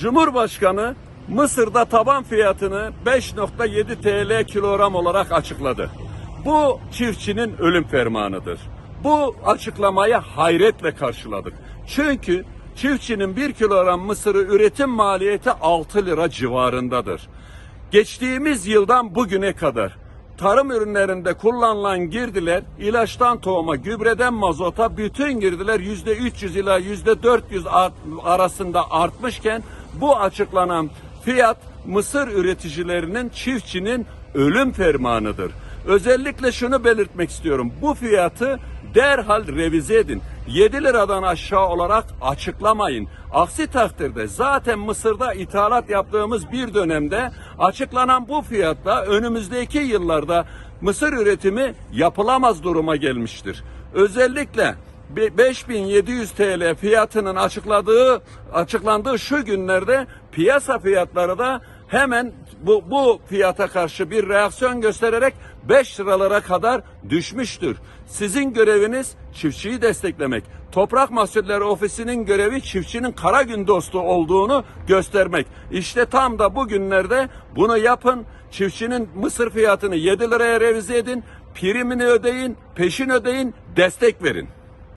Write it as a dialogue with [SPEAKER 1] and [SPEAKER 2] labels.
[SPEAKER 1] Cumhurbaşkanı Mısır'da taban fiyatını 5.7 TL kilogram olarak açıkladı. Bu çiftçinin ölüm fermanıdır. Bu açıklamayı hayretle karşıladık. Çünkü çiftçinin 1 kilogram mısırı üretim maliyeti 6 lira civarındadır. Geçtiğimiz yıldan bugüne kadar tarım ürünlerinde kullanılan girdiler ilaçtan tohuma, gübreden mazota bütün girdiler yüzde 300 ila yüzde 400 art- arasında artmışken bu açıklanan fiyat mısır üreticilerinin çiftçinin ölüm fermanıdır. Özellikle şunu belirtmek istiyorum. Bu fiyatı derhal revize edin. 7 liradan aşağı olarak açıklamayın. Aksi takdirde zaten Mısır'da ithalat yaptığımız bir dönemde açıklanan bu fiyatla önümüzdeki yıllarda mısır üretimi yapılamaz duruma gelmiştir. Özellikle 5700 TL fiyatının açıkladığı açıklandığı şu günlerde piyasa fiyatları da hemen bu, bu fiyata karşı bir reaksiyon göstererek 5 liralara kadar düşmüştür. Sizin göreviniz çiftçiyi desteklemek. Toprak Mahsulleri Ofisi'nin görevi çiftçinin kara gün dostu olduğunu göstermek. İşte tam da bu günlerde bunu yapın. Çiftçinin mısır fiyatını 7 liraya revize edin. Primini ödeyin, peşin ödeyin, destek verin.